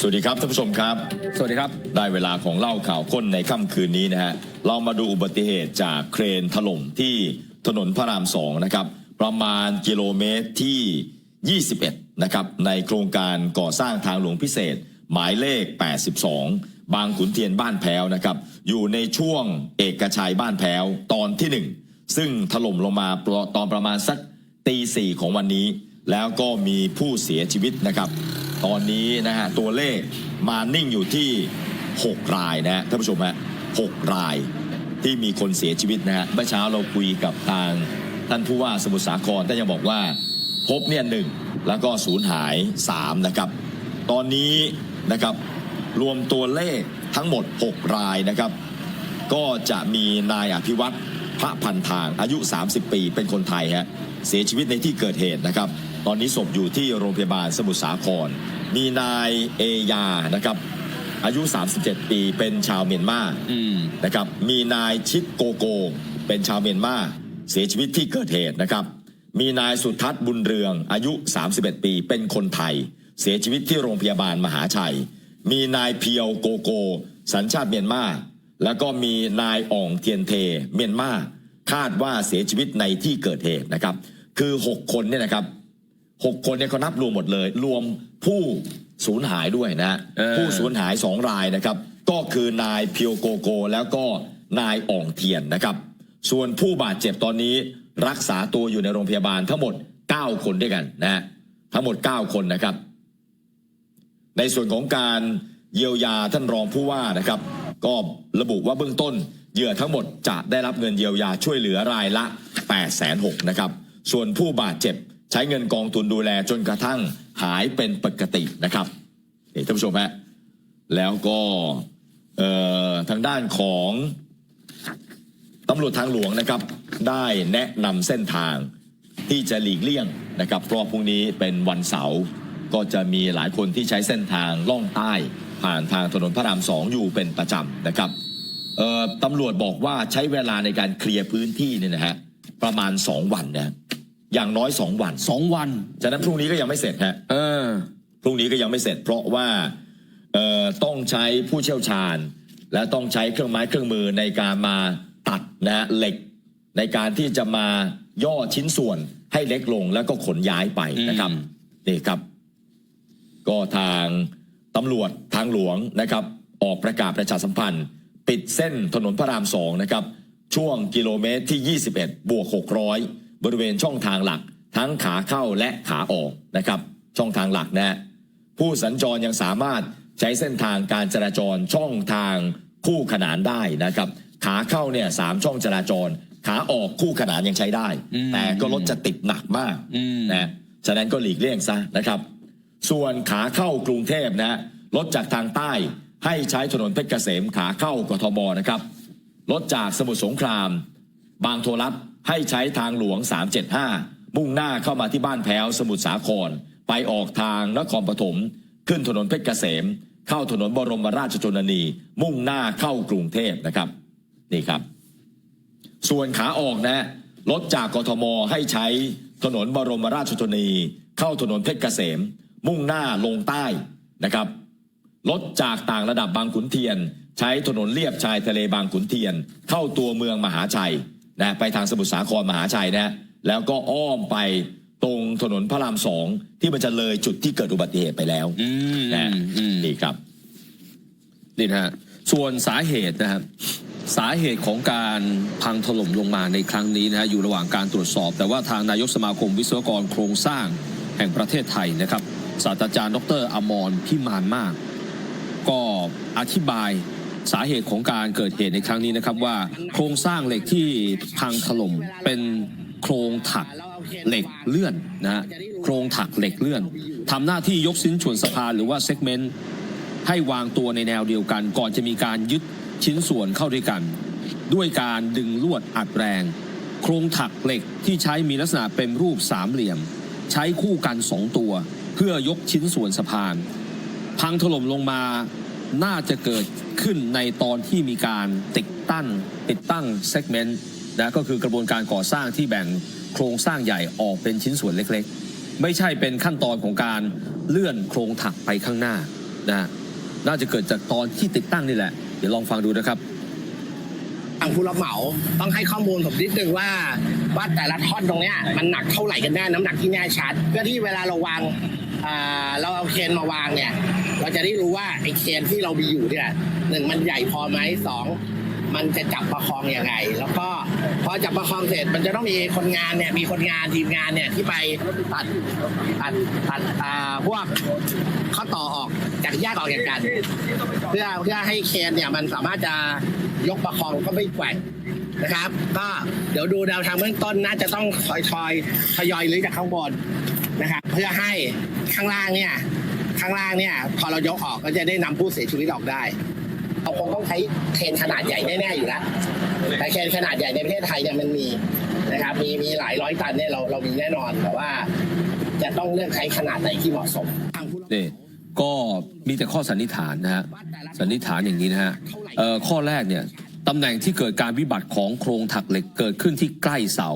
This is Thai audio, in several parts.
สวัสดีครับท่านผู้ชมครับ สวัสดีครับ ได้เวลาของเล่าข่าวค้นในค่ำคืนนี้นะฮะ เรามาดูอุบัติเหตุจากเครนถล่มที่ถนนพระรามสองนะครับ ประมาณกิโลเมตรที่ 21 นะครับ ในโครงการก่อสร้างทางหลวงพิเศษ หมายเลข 82 บางขุนเทียนบ้านแพ้วนะครับ อยู่ในช่วงเอกชัยบ้านแพ้วตอนที่ 1 ซึ่งถล่มลงมาตอนประมาณสักตีสี่ของวันนี้ แล้วก็มีผู้เสียชีวิตนะครับ ตอนนี้นะฮะตัวเลขมานิ่งอยู่ที่ 6 รายนะฮะท่านผู้ชมฮะ6รายที่มีคนเสียชีวิตนะฮะเมื่อเช้าเราคุยกับทางท่านผู้ว่าสมุทรสาครท่านยังบอกว่าพบเนี่ยหนึ่งแล้วก็สูญหาย 3 นะครับ ตอนนี้นะครับรวมตัวเลขทั้งหมด 6 รายนะครับ ก็จะมีนายอภิวัตรพระพันทางอายุ 30 ปีเป็นคนไทยฮะเสียชีวิตในที่เกิดเหตุนะครับ ตอนนี้ศพอยู่ที่โรงพยาบาลสมุทรสาคร มีนายเอยานะครับ อายุ 37 ปีเป็นชาวเมียนมาอืมนะครับ มีนายชิดโกโก เป็นชาวเมียนมาเสียชีวิตที่เกิดเหตุนะครับ มีนายสุทัศน์บุญเรือง อายุ 31 ปีเป็นคนไทย เสียชีวิตที่โรงพยาบาลมหาชัย มีนายเพียวโกโก สัญชาติเมียนมาแล้วก็มีนายอ่องเทียนเท เมียนมาคาดว่าเสียชีวิตในที่เกิดเหตุนะครับ คือ 6 คนเนี่ยนะครับ 6คนเนี่ยเขานับรวมหมดเลย รวมผู้สูญหายด้วยนะฮะเออ ผู้สูญหาย2รายนะครับ ก็คือนายเพียวโกโก แล้วก็นายอ่องเทียนนะครับ ส่วนผู้บาดเจ็บตอนนี้รักษาตัวอยู่ในโรงพยาบาลทั้งหมด 9 คนด้วยกันนะฮะทั้งหมด 9 คนนะครับ ในส่วนของการเยียวยาท่านรองผู้ว่านะครับ ก็ระบุว่าเบื้องต้นเหยื่อทั้งหมดจะได้รับเงินเยียวยาช่วยเหลือรายละ 8 6 0 0 0นะครับ ส่วนผู้บาดเจ็บ ใช้เงินกองทุนดูแลจนกระทั่งหายเป็นปกตินะครับนี่ท่านผู้ชมฮะแล้วก็เออทางด้านของตำรวจทางหลวงนะครับ ได้แนะนำเส้นทางที่จะหลีกเลี่ยงนะครับเพราะพรุ่งนี้เป็นวันเสาร์ก็จะมีหลายคนที่ใช้เส้นทางล่องใต้ ผ่านทางถนนพระรามสองอยู่เป็นประจำนะครับตำรวจบอกว่าใช้เวลาในการเคลียร์พื้นที่เนี่ยนะฮะประมาณ 2 วันนะ อย่างน้อย2วันสองวัน ฉะนั้นพรุ่งนี้ก็ยังไม่เสร็จฮะเออ พรุ่งนี้ก็ยังไม่เสร็จ เพราะว่าเอ่อต้องใช้ผู้เชี่ยวชาญ และต้องใช้เครื่องไม้เครื่องมือในการมาตัดนะฮะเหล็ก ในการที่จะมาย่อชิ้นส่วนให้เล็กลงแล้วก็ขนย้ายไปนะครับอืม นี่ครับ ก็ทางตำรวจทางหลวงนะครับ ออกประกาศประชาสัมพันธ์ ปิดเส้นถนนพระรามสองนะครับ ช่วงกิโลเมตรที่ 21 บวก 600 บริเวณช่องทางหลักทั้งขาเข้าและขาออกนะครับ ช่องทางหลักนะฮะผู้สัญจรยังสามารถใช้เส้นทางการจราจรช่องทางคู่ขนานได้นะครับ ขาเข้าเนี่ยสามช่องจราจร ขาออกคู่ขนานยังใช้ได้อืมแต่ก็รถจะติดหนักมากอืมนะฉะนั้นก็หลีกเลี่ยงซะนะครับ ส่วนขาเข้ากรุงเทพนะฮะรถจากทางใต้ให้ใช้ถนนเพชรเกษมขาเข้ากทมนะครับรถจากสมุทรสงคราม บางโทรับ ให้ใช้ทางหลวง 375 มุ่งหน้าเข้ามาที่บ้านแพ้วสมุทรสาคร ไปออกทางนครปฐมขึ้นถนนเพชรเกษม เข้าถนนบรมราชชนนี มุ่งหน้าเข้ากรุงเทพนะครับ นี่ครับ ส่วนขาออกนะรถจากกทมให้ใช้ถนนบรมราชชนนี เข้าถนนเพชรเกษม มุ่งหน้าลงใต้นะครับรถจากต่างระดับบางขุนเทียน ใช้ถนนเลียบชายทะเลบางขุนเทียน เข้าตัวเมืองมหาชัย นะไปทางสมุทรสาครมหาชัยนะแล้วก็อ้อมไปตรงถนนพระรามสองที่มันจะเลยจุดที่เกิดอุบัติเหตุไปแล้วอืมนะอืมนี่ครับ นี่นะฮะส่วนสาเหตุนะครับ สาเหตุของการพังถล่มลงมาในครั้งนี้นะฮะอยู่ระหว่างการตรวจสอบ แต่ว่าทางนายกสมาคมวิศวกรโครงสร้างแห่งประเทศไทยนะครับศาสตราจารย์ดรอมรพิมานมาก ก็อธิบาย สาเหตุของการเกิดเหตุในครั้งนี้นะครับว่าโครงสร้างเหล็กที่พังถล่มเป็นโครงถักเหล็กเลื่อนนะโครงถักเหล็กเลื่อนทำหน้าที่ยกชิ้นส่วนสะพานหรือว่าเซกเมนต์ให้วางตัวในแนวเดียวกัน ก่อนจะมีการยึดชิ้นส่วนเข้าด้วยกัน ด้วยการดึงลวดอัดแรง โครงถักเหล็กที่ใช้มีลักษณะเป็นรูปสามเหลี่ยม ใช้คู่กันสองตัว เพื่อยกชิ้นส่วนสะพาน พังถล่มลงมา น่าจะเกิดขึ้นในตอนที่มีการติดตั้งติดตั้งเซกเมนต์นะก็คือกระบวนการก่อสร้างที่แบ่งโครงสร้างใหญ่ออกเป็นชิ้นส่วนเล็กๆ ไม่ใช่เป็นขั้นตอนของการเลื่อนโครงถักไปข้างหน้านะน่าจะเกิดจากตอนที่ติดตั้งนี่แหละ เดี๋ยวลองฟังดูนะครับทางผู้รับเหมาต้องให้ข้อมูลผมนิดนึงว่าว่าแต่ละท่อนตรงเนี้ยมันหนักเท่าไหร่กันแน่น้ำหนักที่แน่ชัดเพื่อที่เวลาเราวาง เราเอาเคนมาวางเนี่ย เราจะได้รู้ว่าไอ้เคนที่เรามีอยู่เนี่ยหนึ่งมันใหญ่พอไหมสองมันจะจับประคองอยังไง แล้วก็พอจับประคองเสร็จมันจะต้องมีคนงานเนี่ยมีคนงานทีมงานเนี่ยที่ไปตัดตัดตัดอ่าพวกข้อต่อออกจากแยกออกจากกัน เพื่อเพื่อให้เคนเนี่ยมันสามารถจะยกประคองก็ไม่แกว่งนะครับ ก็เดี๋ยวดูแนวทางเบื้องต้นน่าจะต้องทอยทอยทยอยรื้อจากข้างบน นะครับ เพื่อให้ข้างล่างเนี่ยข้างล่างเนี่ย พอเรายกออกก็จะได้นำผู้เสียชีวิตออกได้เราคงต้องใช้เคนขนาดใหญ่แน่ๆอยู่แล้วแต่เคนขนาดใหญ่ในประเทศไทยเนี่ยมันมีนะครับ มีมีหลายร้อยตันเนี่ยเราเรามีแน่นอนแต่ว่า จะต้องเลือกใช้ขนาดไหนที่เหมาะสมทางผู้รับนี่ก็มีแต่ข้อสันนิษฐานนะฮะสันนิษฐานอย่างนี้นะฮะข้อแรกเนี่ยตำแหน่งที่เกิดการวิบัติของโครงถักเหล็กเกิดขึ้นที่ใกล้เสา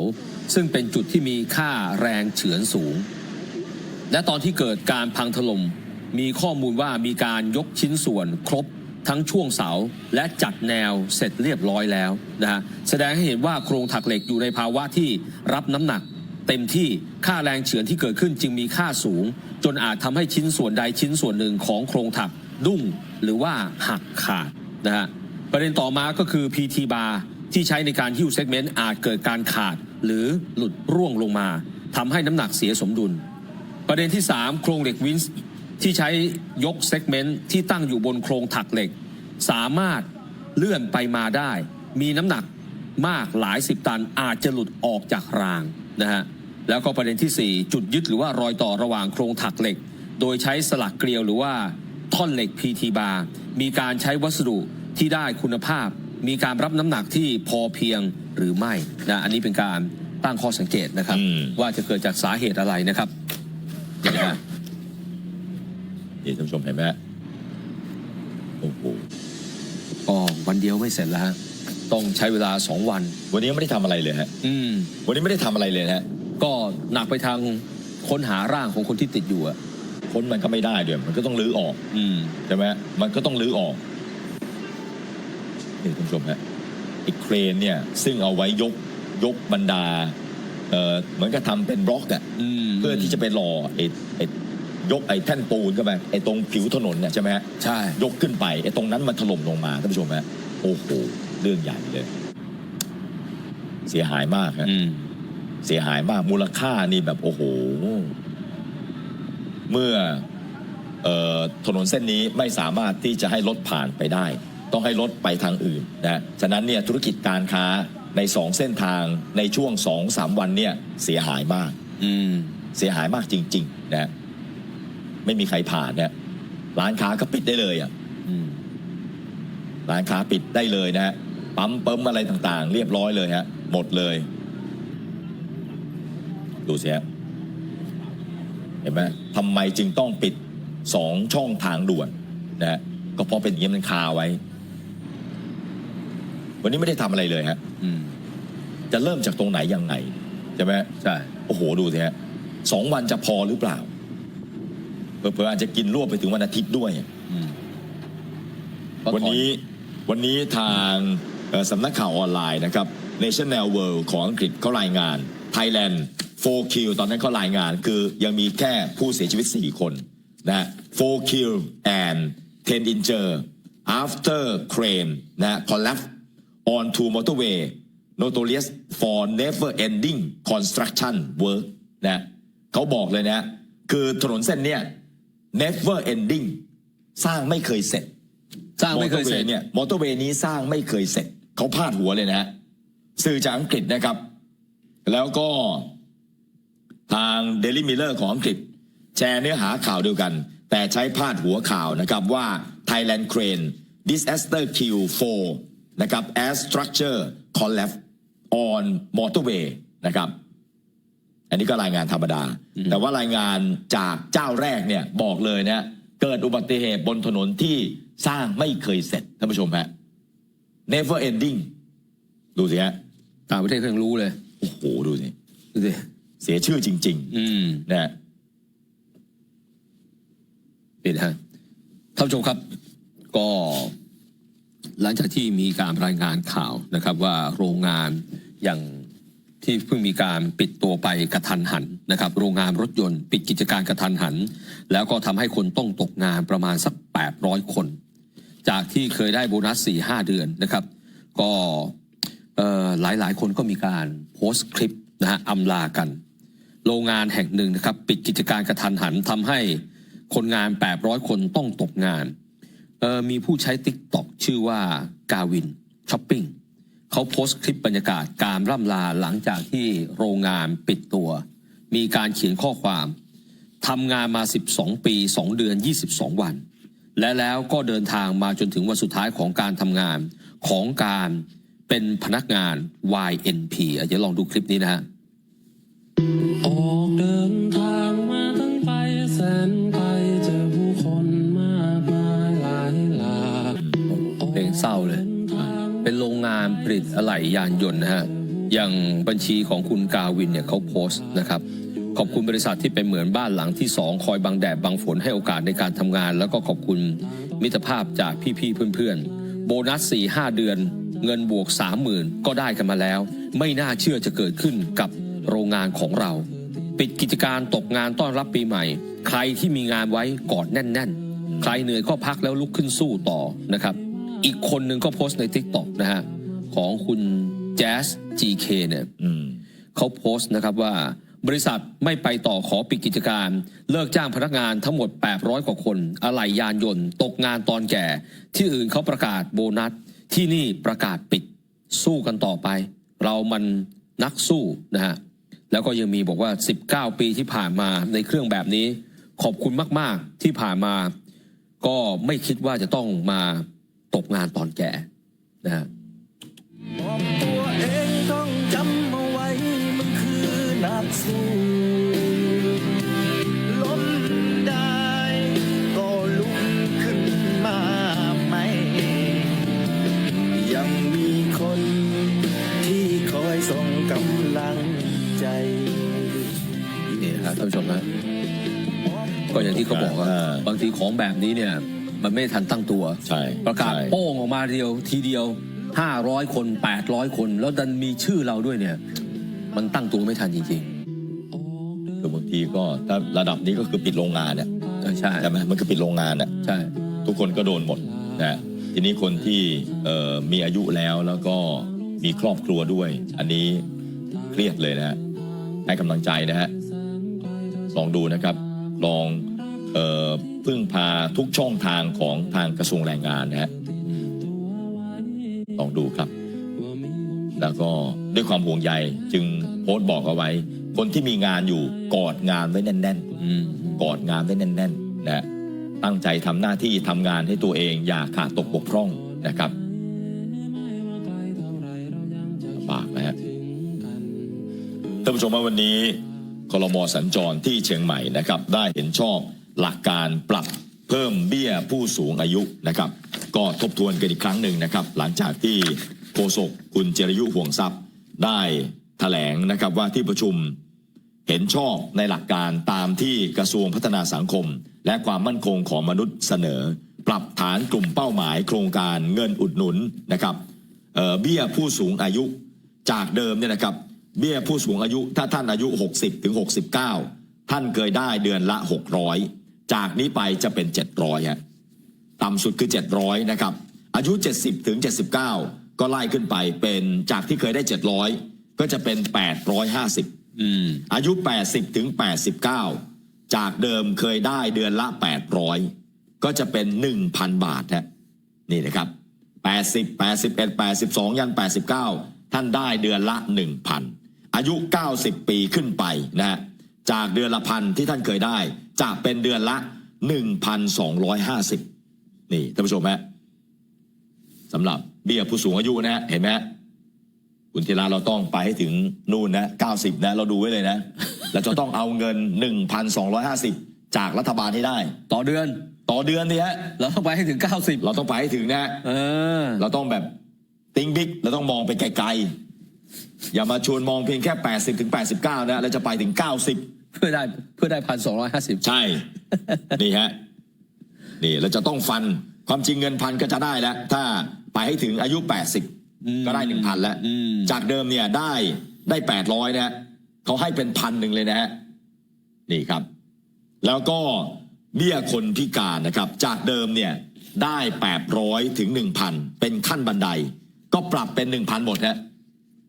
ซึ่งเป็นจุดที่มีค่าแรงเฉือนสูง และตอนที่เกิดการพังถล่มมีข้อมูลว่ามีการยกชิ้นส่วนครบทั้งช่วงเสาและจัดแนวเสร็จเรียบร้อยแล้วนะฮะแสดงให้เห็นว่าโครงถักเหล็กอยู่ในภาวะที่รับน้ำหนัก เต็มที่ค่าแรงเฉือนที่เกิดขึ้นจึงมีค่าสูง จนอาจทำให้ชิ้นส่วนใดชิ้นส่วนหนึ่งของโครงถักดุ้งหรือว่าหักขาดนะฮะประเด็นต่อมาก็คือ PT bar ที่ใช้ในการหิ้วเซกเมนต์อาจเกิดการขาด หรือหลุดร่วงลงมาทำให้น้ำหนักเสียสมดุล ประเด็นที่ 3 โครงเหล็กวินส์ที่ใช้ยกเซกเมนต์ที่ตั้งอยู่บนโครงถักเหล็ก สามารถเลื่อนไปมาได้ มีน้ำหนักมากหลายสิบตันอาจจะหลุดออกจากรางนะฮะแล้วก็ประเด็นทีสี่4 จุดยึดหรือว่ารอยต่อระหว่างโครงถักเหล็ก โดยใช้สลักเกลียวหรือว่าท่อนเหล็ก PT bar มีการใช้วัสดุที่ได้คุณภาพ มีการรับน้ำหนักที่พอเพียงหรือไม่นะอันนี้เป็นการตั้งข้อสังเกตนะครับอืมว่าจะเกิดจากสาเหตุอะไรนะครับ เห็นไหมฮะนี่ท่านผู้ชมเห็นไหมฮะโอ้โหก็วันเดียวไม่เสร็จแล้วฮะต้องใช้เวลาสองวัน วันนี้ไม่ได้ทำอะไรเลยฮะ อืม วันนี้ไม่ได้ทำอะไรเลยฮะ ก็หนักไปทางค้นหาร่างของคนที่ติดอยู่อะ ค้นมันก็ไม่ได้เดี๋ยวมันก็ต้องรื้อออกอืม ใช่ไหมมันก็ต้องรื้อออกนี่ท่านผู้ชมฮะไอ้เครนเนี่ยซึ่งเอาไว้ยกยกบรรดา เอ่อเหมือนกับทำเป็นบล็อกอะอืมเพื่อที่จะไปรอไอ้ไอ้ยกไอ้แท่นปูนเข้าไปไอ้ตรงผิวถนนเนี่ยใช่ไหมฮะใช่ ยกขึ้นไปไอ้ตรงนั้นมันถล่มลงมาท่านผู้ชมฮะโอ้โหเรื่องใหญ่เลย เสียหายมากฮะอืม เสียหายมากมูลค่านี่แบบโอ้โห เมื่อเอ่อถนนเส้นนี้ไม่สามารถที่จะให้รถผ่านไปได้ ต้องให้รถไปทางอื่นนะฉะนั้นเนี่ยธุรกิจการค้า ในสองเส้นทางในช่วงสองสามวันเนี่ยเสียหายมาก อืม เสียหายมากจริง ๆ นะ ไม่มีใครผ่านเนี่ยร้านค้าก็ปิดได้เลยอะอืมร้านค้าปิดได้เลยนะฮะปั๊มเปิมอะไรต่างๆ เรียบร้อยเลยฮะ หมดเลย ดูสิฮะเห็นไหมทำไมจึงต้องปิดสองช่องทางด่วนนะฮะก็เพราะเป็นอย่างนี้มันคาไว้ วันนี้ไม่ได้ทำอะไรเลยฮะอืมจะเริ่มจากตรงไหนยังไงใช่ไหมใช่โอ้โหดูสิฮะสองวันจะพอหรือเปล่าเผลอๆอาจจะกินรวบไปถึงวันอาทิตย์ด้วยอืมวันนี้วันนี้ทางเอ่อสำนักข่าวออนไลน์นะครับ National World ของอังกฤษเขารายงาน Thailand 4 kill ตอนนั้นเขารายงานคือยังมีแค่ผู้เสียชีวิต 4 คนนะ4 kill and 10 injured after crane นะ collapse onto motorway notorious for never ending construction work นะเขาบอกเลยนะ คือถนนเส้นเนี้ย never ending สร้างไม่เคยเสร็จ สร้างไม่เคยเสร็จอตอวย์เนี่ยมอเตอร์เวย์นี้สร้างไม่เคยเสร็จ เขาพาดหัวเลยนะฮะสื่อจากอังกฤษนะครับ แล้วก็ทาง Daily Mirror ของอังกฤษ แชร์เนื้อหาข่าวเดียวกัน แต่ใช้พาดหัวข่าวนะครับว่า Thailand Crane Disaster Kill 4 นะครับ as structure collapse on motorway นะครับ อันนี้ก็รายงานธรรมดา แต่ว่ารายงานจากเจ้าแรกเนี่ยบอกเลยนะเกิดอุบัติเหตุบนถนนที่สร้างไม่เคยเสร็จท่านผู้ชมฮะ never ending ดูสิฮะต่างประเทศเขายังรู้เลย โอ้โห ดูสิดูสิเสียชื่อจริงอืมๆนะนี่นะฮะถท่านผู้ชมครับ ก็ หลังจากที่มีการรายงานข่าวนะครับว่าโรงงานอย่างที่เพิ่งมีการปิดตัวไปกระทันหันนะครับ โรงงานรถยนต์ ปิดกิจการกระทันหัน แล้วก็ทำให้คนต้องตกงานประมาณสัก 800 คน จากที่เคยได้โบนัส 4-5 เดือนนะครับ ก็เอ่อหลายคนก็มีการโพสต์คลิปนะฮะอำลากัน โรงงานแห่งหนึ่งนะครับ ปิดกิจการกระทันหันทำให้คนงาน 800 คนต้องตกงาน เออมีผู้ใช้ t ิ k t o k ชื่อว่ากาวินช้อปปิ้งเขาโพสต์คลิปบรรยากาศการร่ำลาหลังจากที่โรงงานปิดตัว มีการเขียนข้อความทำงานมา 12 ปี 2 เดือน 22 วัน และแล้วก็เดินทางมาจนถึงวันสุดท้ายของการทำงานของการเป็นพนักงาน YNP อะเดี๋ยวลองดูคลิปนี้นะฮะออ เพลงเศร้าเลย เป็นโรงงานผลิตอะไหล่ยานยนต์นะฮะ อย่างบัญชีของคุณกาวินเนี่ยเขาโพสต์นะครับ ขอบคุณบริษัทที่เป็นเหมือนบ้านหลังที่สองคอยบังแดดบังฝนให้โอกาสในการทำงาน แล้วก็ขอบคุณมิตรภาพจากพี่ๆเพื่อนๆ โบนัส 4 5 เดือน เงินบวก 30,000 ก็ได้กันมาแล้ว ไม่น่าเชื่อจะเกิดขึ้นกับโรงงานของเรา ปิดกิจการตกงานต้อนรับปีใหม่ ใครที่มีงานไว้กอดแน่น ๆ ใครเหนื่อยก็พักแล้วลุกขึ้นสู้ต่อนะครับ อีกคนหนึ่งก็โพสต์ใน t ิ k t o k นะฮะของคุณแจ๊ส GK เนี่ยอืมเขาโพสต์นะครับว่าบริษัทไม่ไปต่อขอปิดกิจการ เลิกจ้างพนักงานทั้งหมด 800 กว่าคน อะไหล่ยานยนต์ ตกงานตอนแก่ ที่อื่นเขาประกาศโบนัส ที่นี่ประกาศปิดสู้กันต่อไป เรามันนักสู้นะฮะ แล้วก็ยังมีบอกว่า 19 ปีที่ผ่านมาในเครื่องแบบนี้ ขอบคุณมาก ๆ ที่ผ่านมา ก็ไม่คิดว่าจะต้องมา ตกงานตอนแก่นะฮะบอกตัวเองต้องจำเอาไว้มันคือนักสู้ล้มได้ก็ลุกขึ้นมาใหม่ ยังมีคนที่คอยส่งกำลังใจ นี่ครับท่านผู้ชมนะก็อย่างที่เขาบอกว่าอ่าบางทีของแบบนี้เนี่ย มันไม่ทันตั้งตัว ใช่ประกาศใช่ โป้งออกมาเดียวทีเดียว 500 คน 800 คน แล้วดันมีชื่อเราด้วยเนี่ย มันตั้งตัวไม่ทันจริงคือบางทีก็ถ้าระดับนี้ก็คือปิดโรงงานเนี่ยๆเออใช่ใช่ไหมมันคือปิดโรงงานเนี่ยใช่ ทุกคนก็โดนหมดนะทีนี้คนที่เอ่อมีอายุแล้วแล้วก็มีครอบครัวด้วย อันนี้เครียดเลยนะฮะให้กำลังใจนะฮะลองดูนะครับ ลองเอ่อ พึ่งพาทุกช่องทางของทางกระทรวงแรงงานนะฮะลองดูครับ แล้วก็ด้วยความห่วงใยจึงโพสต์บอกเอาไว้ คนที่มีงานอยู่กอดงานไว้แน่นๆอืมกอดงานไว้แน่นๆนะตั้งใจทำหน้าที่ทำงานให้ตัวเองอย่าขาดตกบกพร่องนะครับลำบากนะฮะท่านผู้ชมว่าวันนี้คลมสัญจรที่เชียงใหม่นะครับ ได้เห็นชอบ หลักการปรับเพิ่มเบี้ยผู้สูงอายุนะครับ ก็ทบทวนกันอีกครั้งหนึ่งนะครับ หลังจากที่โฆษกคุณเจรยุห่วงทรัพย์ได้แถลงนะครับว่าที่ประชุมเห็นชอบในหลักการตามที่กระทรวงพัฒนาสังคม และความมั่นคงของมนุษย์เสนอ ปรับฐานกลุ่มเป้าหมายโครงการเงินอุดหนุนนะครับเเบี้ยผู้สูงอายุจากเดิมเนี่ยนะครับ เบี้ยผู้สูงอายุถ้าท่านอายุ 60ถึง69 ท่านเคยได้เดือนละ 600 จากนี้ไปจะเป็น 700ฮะต่ำสุดคือ 700 นะครับ อายุ 70 ถึง 79 ก็ไล่ขึ้นไปเป็นจากที่เคยได้ 700 ก็จะเป็น 850อืมอายุ 80 ถึง 89 จากเดิมเคยได้เดือนละ 800 ก็จะเป็น 1,000 บาทฮะนี่นะครับ 80 81 82 ยัน 89 ท่านได้เดือนละ 1,000 อายุ 90 ปีขึ้นไปนะฮะจากเดือนละพันที่ท่านเคยได้ จะเป็นเดือนละ 1,250 นี่ท่านผู้ชมฮะสำหรับเบี้ยผู้สูงอายุนะฮะเห็นไหมฮะคุณธีระเราต้องไปให้ถึงนู่นนะ 90 นะ เราดูไว้เลยนะ เราจะต้องเอาเงิน 1,250 จากรัฐบาลให้ได้ ต่อเดือนต่อเดือนนี่ฮะเราต้องไปให้ถึง 90 เราต้องไปให้ถึงนะเออ เราต้องแบบติ้งบิ๊กเราต้องมองไปไกลๆอย่ามาชวนมองเพียงแค่ 80ถึง89 นะเราจะไปถึง 90 เพื่อได้เพื่อได้พันสองร้อยห้าสิบใช่ นี่ฮะ นี่เราจะต้องฟัน ความจริงเงินพันก็จะได้แล้ว ถ้าไปให้ถึงอายุอืม80ก็ได้1,000แล้วอืมจากเดิมเนี่ยได้ได้800นะฮะเขาให้เป็นพันหนึ่งเลยนะฮะ นี่ครับ แล้วก็เบี้ยคนพิการนะครับ จากเดิมเนี่ยได้800ถึง1,000เป็นขั้นบันได ก็ปรับเป็น1,000หมดฮะ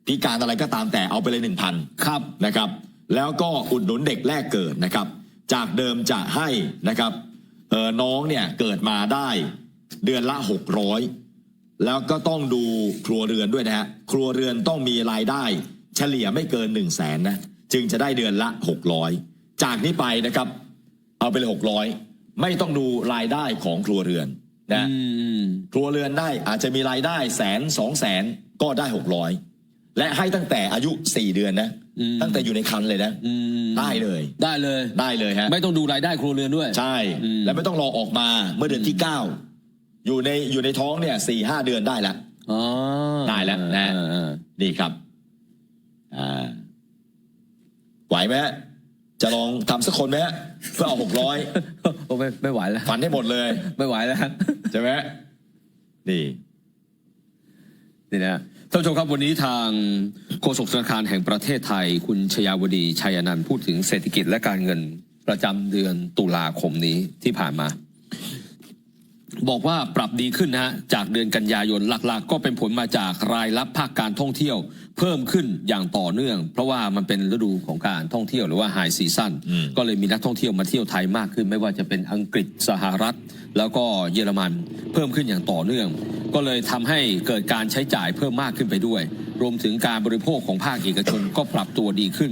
พิการอะไรก็ตามแต่เอาไปเลย1,000ครับนะครับ แล้วก็อุดหนุนเด็กแรกเกิดนะครับ จากเดิมจะให้นะครับเออน้องเนี่ยเกิดมาได้เดือนละ 600 แล้วก็ต้องดูครัวเรือนด้วยนะฮะครัวเรือนต้องมีรายได้ เฉลี่ยไม่เกิน 1 0 0 0 0แสนนะจึงจะได้เดือนละ 600 จากนี้ไปนะครับ เอาไปเลย600 ไม่ต้องดูรายได้ของครัวเรือนนะอืมครัวเรือนได้อาจจะมีรายได้แสนสองแสนก็ได้หกร้อย และให้ตั้งแต่อายุสี่เดือนนะ อืมตั้งแต่อยู่ในคันเลยนะ อืมได้เลย ได้เลย ได้เลยฮะ ไม่ต้องดูรายได้ครัวเรือนด้วย ใช่ อืม และไม่ต้องรอออกมาเมื่อเดือนที่เก้าอยู่ในอยู่ในท้องเนี่ยสี่ห้าเดือนได้แล้วอ๋อได้แล้วนะ เออเออนี่ครับอ่าไหวไหมฮะจะลองทำสักคนไหมฮะเพื่อเอาหกร้อยโอ้ไม่ไม่ไหวแล้ว ฝันให้หมดเลย ไม่ไหวแล้ว ใช่ไหมนี่ นี่นะ ท่านผู้ชมครับวันนี้ทางโฆษกธนาคารแห่งประเทศไทย คุณชยาวดีชัยนันท์พูดถึงเศรษฐกิจและการเงินประจำเดือนตุลาคมนี้ที่ผ่านมา บอกว่าปรับดีขึ้นนะฮะจากเดือนกันยายนหลักๆ ก็เป็นผลมาจากรายรับภาคการท่องเที่ยว เพิ่มขึ้นอย่างต่อเนื่อง เพราะว่ามันเป็นฤดูของการท่องเที่ยวหรือว่าไฮซีซั่นอืมก็เลยมีนักท่องเที่ยวมาเที่ยวไทยมากขึ้น ไม่ว่าจะเป็นอังกฤษสหรัฐ แล้วก็เยอรมันเพิ่มขึ้นอย่างต่อเนื่อง ก็เลยทำให้เกิดการใช้จ่ายเพิ่มมากขึ้นไปด้วย รวมถึงการบริโภคของภาคเอกชนก็ปรับตัวดีขึ้น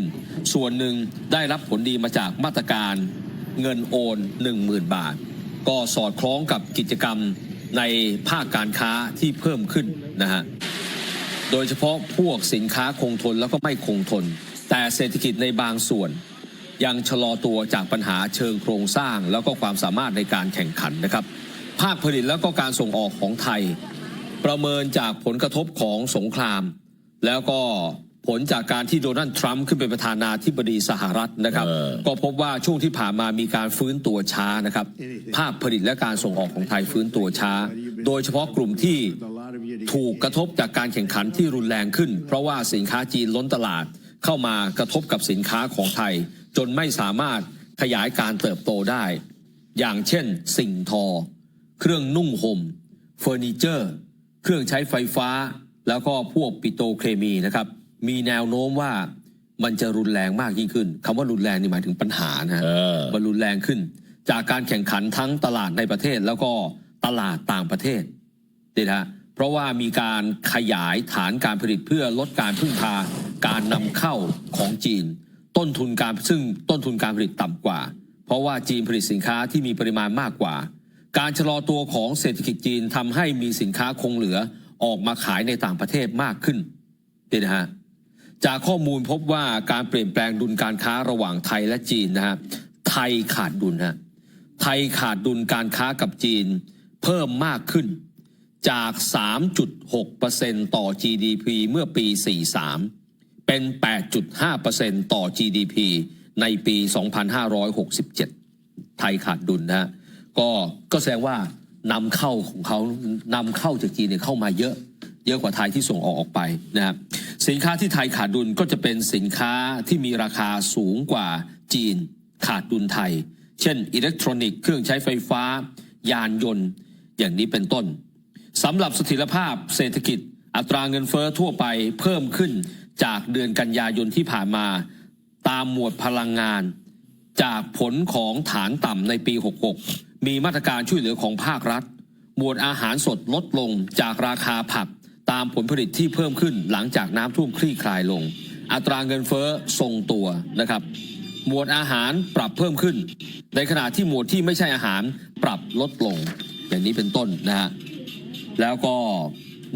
ส่วนหนึ่งได้รับผลดีมาจากมาตรการเงินโอน 10,000 บาท ก็สอดคล้องกับกิจกรรมในภาคการค้าที่เพิ่มขึ้นนะฮะ โดยเฉพาะพวกสินค้าคงทนแล้วก็ไม่คงทน แต่เศรษฐกิจในบางส่วน ยังชะลอตัวจากปัญหาเชิงโครงสร้าง แล้วก็ความสามารถในการแข่งขันนะครับ ภาคผลิตแล้วก็การส่งออกของไทย ประเมินจากผลกระทบของสงคราม แล้วก็ ผลจากการที่โดนัลด์ทรัมป์ขึ้นเป็นประธานาธิบดีสหรัฐนะครับเออก็พบว่าช่วงที่ผ่านมามีการฟื้นตัวช้านะครับ ภาคผลิตและการส่งออกของไทยฟื้นตัวช้า โดยเฉพาะกลุ่มที่ถูกกระทบจากการแข่งขันที่รุนแรงขึ้น เพราะว่าสินค้าจีนล้นตลาดเข้ามากระทบกับสินค้าของไทย จนไม่สามารถขยายการเติบโตได้ อย่างเช่น สิ่งทอ เครื่องนุ่งห่มเฟอร์นิเจอร์ เครื่องใช้ไฟฟ้า แล้วก็พวกปิโตรเคมีนะครับ มีแนวโน้มว่ามันจะรุนแรงมากยิ่งขึ้นคำว่ารุนแรงนี่หมายถึงปัญหานะฮะเออมันรุนแรงขึ้น จากการแข่งขันทั้งตลาดในประเทศแล้วก็ตลาดต่างประเทศนี่นะฮะเพราะว่ามีการขยายฐานการผลิตเพื่อลดการพึ่งพาการนำเข้าของจีน ต้นทุนการซึ่งต้นทุนการผลิตต่ำกว่า เพราะว่าจีนผลิตสินค้าที่มีปริมาณมากกว่า การชะลอตัวของเศรษฐกิจจีนทำให้มีสินค้าคงเหลือออกมาขายในต่างประเทศมากขึ้นนี่นะฮะ จากข้อมูลพบว่าการเปลี่ยนแปลงดุลการค้าระหว่างไทยและจีนนะฮะไทยขาดดุลฮะไทยขาดดุลการค้ากับจีนเพิ่มมากขึ้นจาก 3.6%ต่อ GDP เมื่อปี 43 เป็น 8.5%ต่อ GDP ในปี 2567 ไทยขาดดุลนะฮะก็ก็แสดงว่านำเข้าของเขานำเข้าจากจีนเนี่ยเข้ามาเยอะ เยอะกว่าไทยที่ส่งออกออกไปนะครับ สินค้าที่ไทยขาดดุลก็จะเป็นสินค้าที่มีราคาสูงกว่าจีนขาดดุลไทย เช่น อิเล็กทรอนิกส์เครื่องใช้ไฟฟ้า ยานยนต์ อย่างนี้เป็นต้นสำหรับสถียรภาพเศรษฐกิจ อัตราเงินเฟ้อทั่วไปเพิ่มขึ้นจากเดือนกันยายนที่ผ่านมา ตามหมวดพลังงาน จากผลของฐานต่ำในปี 66 มีมาตรการช่วยเหลือของภาครัฐ หมวดอาหารสดลดลงจากราคาผัก ตามผลผลิตที่เพิ่มขึ้นหลังจากน้ำท่วมคลี่คลายลง อัตราเงินเฟ้อทรงตัวนะครับ หมวดอาหารปรับเพิ่มขึ้น ในขณะที่หมวดที่ไม่ใช่อาหารปรับลดลง อย่างนี้เป็นต้นนะฮะแล้วก็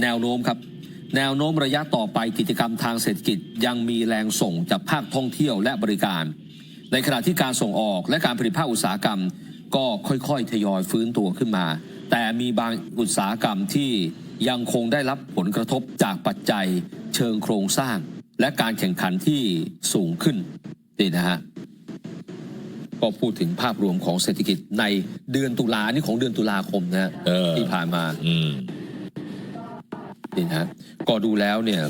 แนวโน้มครับ แนวโน้มระยะต่อไปกิจกรรมทางเศรษฐกิจยังมีแรงส่งจากภาคท่องเที่ยวและบริการ ในขณะที่การส่งออกและการผลิตภาคอุตสาหกรรม ก็ค่อยๆทยอยฟื้นตัวขึ้นมา แต่มีบางอุตสาหกรรมที่ยังคงได้รับผลกระทบจากปัจจัยเชิงโครงสร้าง และการแข่งขันที่สูงขึ้นนี่นะฮะก็พูดถึงภาพรวมของเศรษฐกิจในเดือนตุลานี่ของเดือนตุลาคมนะฮะเออ ที่ผ่านมาอืม นี่นะฮะก็ดูแล้วเนี่ย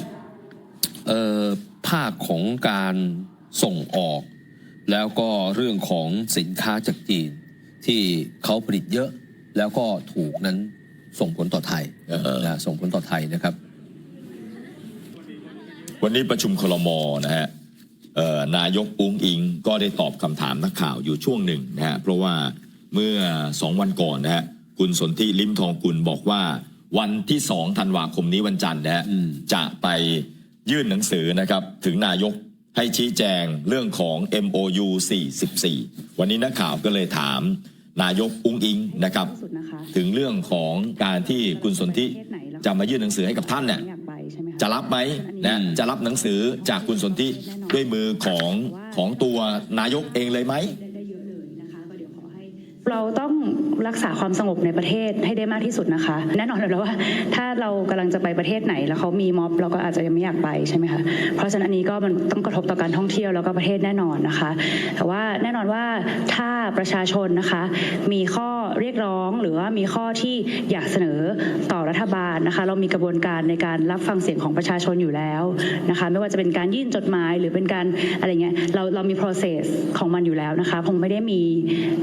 เอ่อภาคของการส่งออก แล้วก็เรื่องของสินค้าจากจีน ที่เขาผลิตเยอะ แล้วก็ถูกนั้นส่งผลต่อไทยเออนะส่งผลต่อไทยนะครับ วันนี้ประชุมคลมนะฮะเอ่อนายกอุ้งอิงก็ได้ตอบคำถามนักข่าวอยู่ช่วงหนึ่งนะฮะเพราะว่าเมื่อสองวันก่อนนะฮะคุณสนธิลิมทองกุลบอกว่าวันที่สองธันวาคมนี้วันจันทร์นะฮะอืมจะไปยื่นหนังสือนะครับ ถึงนายกให้ชี้แจงเรื่องของ MOU 44 วันนี้นักข่าวก็เลยถาม นายกอุ้งอิงนะครับสุดนะคะถึงเรื่องของการที่คุณสนธิจะมายื่นหนังสือให้กับท่านเนี่ยอยากไปใช่ไหมคจะรับไหมนะอืมจะรับหนังสือจากคุณสนธิด้วยมือของของตัวนายกเองเลยไหมได้เยอะเลยนะคะก็เดี๋ยวขอให้เราต้อง รักษาความสงบในประเทศให้ได้มากที่สุดนะคะ แน่นอนอยู่แล้วว่า ถ้าเรากำลังจะไปประเทศไหน แล้วเขามีม็อบเราก็อาจจะยังไม่อยากไปใช่ไหมคะเพราะฉะนั้นอันนี้ก็มันต้องกระทบต่อการท่องเที่ยวแล้วก็ประเทศแน่นอนนะคะ แต่ว่าแน่นอนว่าถ้าประชาชนนะคะ มีข้อเรียกร้องหรือว่ามีข้อที่อยากเสนอต่อรัฐบาลนะคะ เรามีกระบวนการในการรับฟังเสียงของประชาชนอยู่แล้วนะคะ ไม่ว่าจะเป็นการยื่นจดหมายหรือเป็นการอะไรเงี้ยเราเรามี process ของมันอยู่แล้วนะคะคงไม่ได้มี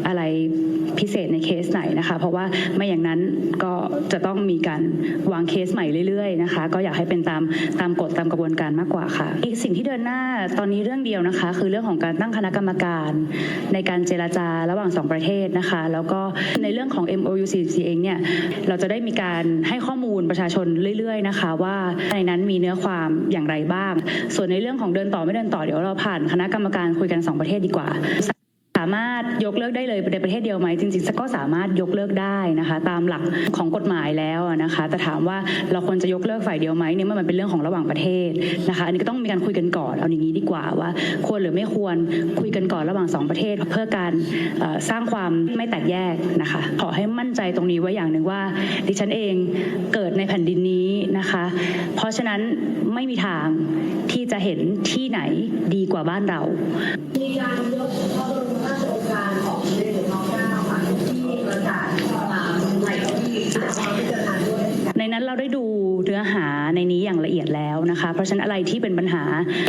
อะไรพิเศษในเคสไหนนะคะ เพราะว่าไม่อย่างนั้นก็จะต้องมีการวางเคสใหม่เรื่อยๆนะคะ ก็อยากให้เป็นตามตามกฎตามกระบวนการมากกว่าค่ะ อีกสิ่งที่เดินหน้าตอนนี้เรื่องเดียวนะคะ คือเรื่องของการตั้งคณะกรรมการ ในการเจรจาระหว่างสองประเทศนะคะ แล้วก็ในเรื่องของ MOU 44เองเนี่ยเราจะได้มีการให้ข้อมูลประชาชนเรื่อย ๆ นะคะ ว่าในนั้นมีเนื้อความอย่างไรบ้าง ส่วนในเรื่องของเดินต่อไม่เดินต่อเดี๋ยวเราผ่านคณะกรรมการคุยกันสองประเทศดีกว่าามารถยกเลิกได้เลยในประเทศเดียวไหมจริงๆก็สามารถยกเลิกได้นะคะ ตามหลักของกฎหมายแล้วนะคะ แต่ถามว่าเราควรจะยกเลิกฝ่ายเดียวไหมเนี่ยมันเป็นเรื่องของระหว่างประเทศนะคะอันนี้ก็ต้องมีการคุยกันก่อนเอาอย่างนี้ดีกว่าว่า ควรหรือไม่ควรคุยกันก่อนระหว่างสองประเทศ เพื่อการสร้างความไม่แตกแยกนะคะขอให้มั่นใจตรงนี้ไว้อย่างหนึ่งว่า ดิฉันเองเกิดในแผ่นดินนี้ นะคะ เพราะฉะนั้นไม่มีทางที่จะเห็นที่ไหนดีกว่าบ้านเรา มีการยกพระบรมราชโองการของสมเด็จหลวงพ่อเก้าค่ะที่ประกาศมาในที่สามารถพิจารณาด้วยในนั้นเราได้ดูเนื้อหาในนี้อย่างละเอียดแล้วนะคะ เพราะฉะนั้นอะไรที่เป็นปัญหา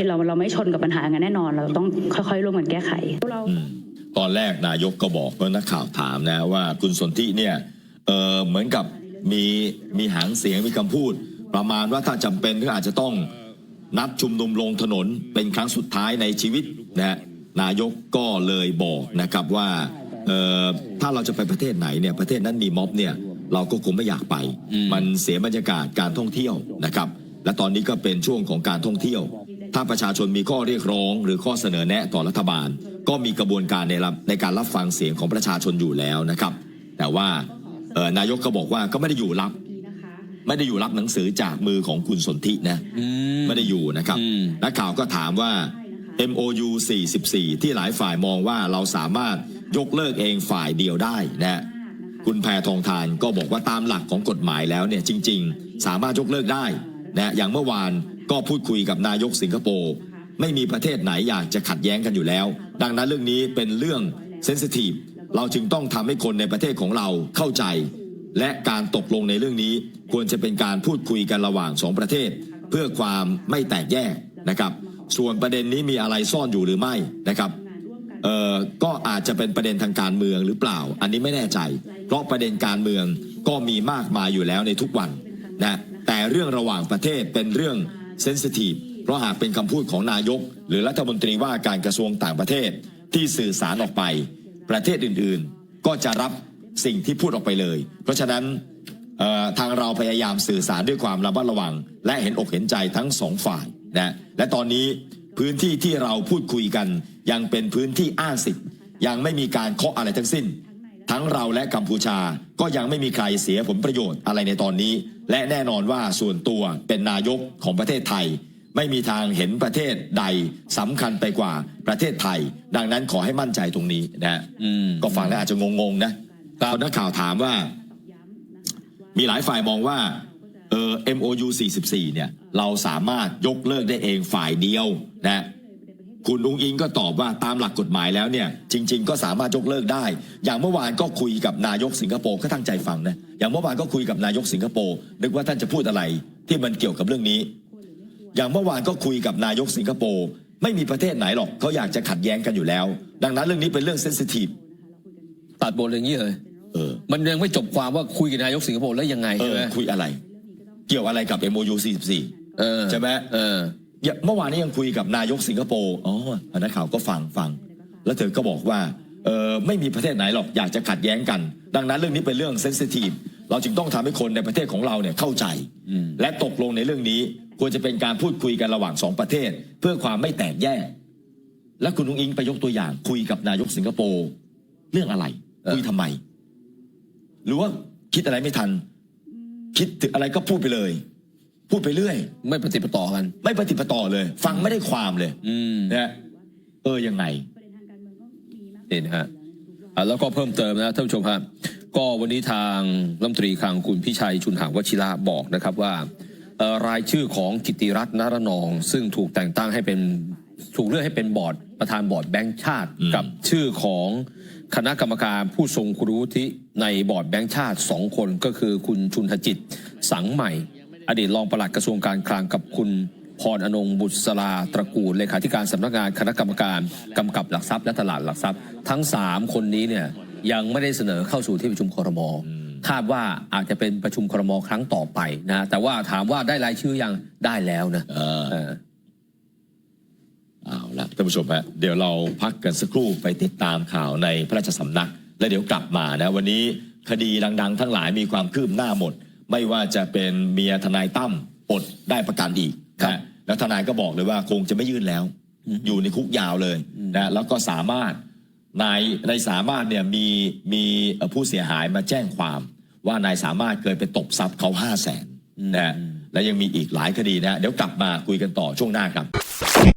เราเราไม่ชนกับปัญหางั้นแน่นอน เราต้องค่อยๆร่วมกันแก้ไขเราตอนแรกนายกก็บอกว่านักข่าวถามนะว่าคุณสนธิเนี่ยเออเหมือนกับมีมีหางเสียงมีคำพูด ประมาณว่าถ้าจำเป็นก็อาจจะต้องนัดชุมนุมลงถนนเป็นครั้งสุดท้ายในชีวิตนะฮะนายกก็เลยบอกนะครับว่าเออถ้าเราจะไปประเทศไหนเนี่ยประเทศนั้นมีม็อบเนี่ยเราก็คงไม่อยากไปอืมมันเสียบรรยากาศการท่องเที่ยวนะครับ และตอนนี้ก็เป็นช่วงของการท่องเที่ยว ถ้าประชาชนมีข้อเรียกร้อง หรือข้อเสนอแนะต่อรัฐบาล ก็มีกระบวนการในรับในการรับฟังเสียงของประชาชนอยู่แล้วนะครับ แต่ว่าเอ่อนายกก็บอกว่าก็ไม่ได้อยู่รับ ไม่ได้อยู่รับหนังสือจากมือของคุณสนธินะ อืมไม่ได้อยู่นะครับ อืม นักข่าวก็ถามว่า MOU 44 ที่หลายฝ่ายมองว่าเราสามารถยกเลิกเองฝ่ายเดียวได้นะ คุณแพทองทานก็บอกว่าตามหลักของกฎหมายแล้วเนี่ยจริง ๆ สามารถยกเลิกได้นะอย่างเมื่อวานก็พูดคุยกับนายกสิงคโปร์ไม่มีประเทศไหนอยากจะขัดแย้งกันอยู่แล้ว ดังนั้นเรื่องนี้เป็นเรื่องเซนซิทีฟเราจึงต้องทำให้คนในประเทศของเราเข้าใจ และการตกลงในเรื่องนี้ควรจะเป็นการพูดคุยกันระหว่างสองประเทศ เพื่อความไม่แตกแยกนะครับ ส่วนประเด็นนี้มีอะไรซ่อนอยู่หรือไม่นะครับเอ่อก็อาจจะเป็นประเด็นทางการเมืองหรือเปล่า อันนี้ไม่แน่ใจ เพราะประเด็นการเมืองก็มีมากมายอยู่แล้วในทุกวันนะแต่เรื่องระหว่างประเทศเป็นเรื่องเซนซิทีฟเพราะหากเป็นคำพูดของนายก หรือรัฐมนตรีว่าการกระทรวงต่างประเทศที่สื่อสารออกไป ประเทศอื่นๆ ก็จะรับ สิ่งที่พูดออกไปเลย เพราะฉะนั้นเอ่อทางเราพยายามสื่อสารด้วยความระมัดระวัง และเห็นอกเห็นใจทั้งสองฝ่ายนะและตอนนี้พื้นที่ที่เราพูดคุยกัน ยังเป็นพื้นที่อ้างสิทธิ์ ยังไม่มีการเคาะอะไรทั้งสิ้น ทั้งเราและกัมพูชาก็ยังไม่มีใครเสียผลประโยชน์อะไรในตอนนี้ และแน่นอนว่าส่วนตัวเป็นนายกของประเทศไทย ไม่มีทางเห็นประเทศใดสำคัญไปกว่าประเทศไทย ดังนั้นขอให้มั่นใจตรงนี้นะฮะอืมก็ฟังแล้วอาจจะงงๆนะ ตอนนักข่าวถามว่า มีหลายฝ่ายมองว่าเออ MOU 44 เนี่ย เราสามารถยกเลิกได้เองฝ่ายเดียวนะคุณอุงอิงก็ตอบว่าตามหลักกฎหมายแล้วเนี่ย จริง ๆ ก็สามารถยกเลิกได้ อย่างเมื่อวานก็คุยกับนายกสิงคโปร์ก็ตั้งใจฟังนะอย่างเมื่อวานก็คุยกับนายกสิงคโปร์นึกว่าท่านจะพูดอะไร ที่มันเกี่ยวกับเรื่องนี้ อย่างเมื่อวานก็คุยกับนายกสิงคโปร์ไม่มีประเทศไหนหรอกเขาอยากจะขัดแย้งกันอยู่แล้ว ดังนั้นเรื่องนี้เป็นเรื่องเซนซิทีฟ ตัดบทอย่างนี้เลยเออมันยังไม่จบความว่าคุยกับนายกสิงคโปร์แล้วยังไงเอใช่อไหมคุยอะไร เกี่ยวอะไรกับ MOU 44 เออใช่ไหม เอออย่าเมื่อวานนี้ยังคุยกับนายกสิงคโปร์ อ๋อนักข่าวก็ฟังฟัง แล้วเธอก็บอกว่า เออไม่มีประเทศไหนหรอกอยากจะขัดแย้งกัน ดังนั้นเรื่องนี้เป็นเรื่องเซนซิทีฟ เราจึงต้องทำให้คนในประเทศของเราเนี่ยเข้าใจ และตกลงในเรื่องนี้ควรจะเป็นการพูดคุยกันระหว่างสองประเทศ เพื่อความไม่แตกแยก และคุณนุ้งอิงไปยกตัวอย่างคุยกับนายกสิงคโปร์เรื่องอะไรเออ คุยทำไม หรือว่าคิดอะไรไม่ทัน คิดถึงอะไรก็พูดไปเลย พูดไปเรื่อย ไม่ปฏิปต่อกัน ไม่ปฏิปต่อเลย ฟังไม่ได้ความเลยอืมนะเออยังไง นี่นะฮะอะแล้วก็เพิ่มเติมนะท่านผู้ชมครับก็วันนี้ทางรัฐมนตรีคลังคุณพิชัยชุนหาวชิระบอกนะครับว่าเอ่อรายชื่อของกิติรัตน์นารนอง ซึ่งถูกแต่งตั้งให้เป็นถูกเลือกให้เป็นบอร์ดประธานบอร์ดแบงก์ชาติ อืม กับชื่อของ คณะกรรมการผู้ทรงคุณวุฒิในบอร์ดแบงก์ชาติสองคนก็คือคุณชุนทจิต สังใหม่ อดีตรองปลัดกระทรวงการคลังกับคุณพรอนงบุษรสลาตระกูลเลขาธิการสำนักงานคณะกรรมการกำกับหลักทรัพย์และตลาดหลักทรัพย์ ทั้งสามคนนี้เนี่ยยังไม่ได้เสนอเข้าสู่ที่ประชุมครมคาดว่าอาจจะเป็นประชุมครมครั้งต่อไปนะแต่ว่าถามว่าได้รายชื่อยังได้แล้วนะ เออ เออ เอาละ ท่านผู้ชมฮะเดี๋ยวเราพักกันสักครู่ไปติดตามข่าวในพระราชสำนัก แล้วเดี๋ยวกลับมานะวันนี้คดีดังๆ ทั้งหลายมีความคืบหน้าหมด ไม่ว่าจะเป็นเมียทนายตั้มปลดได้ประกันอีกครับนะแล้วทนายก็บอกเลยว่าคงจะไม่ยื่นแล้ว อยู่ในคุกยาวเลยนะแล้วก็สามารถนายนายสามารถเนี่ยมีมีเอ่อผู้เสียหายมาแจ้งความ ว่านายสามารถเคยไปตบทรัพย์เขาห้าแสนนะและยังมีอีกหลายคดีนะเดี๋ยวกลับมาคุยกันต่อช่วงหน้าครับ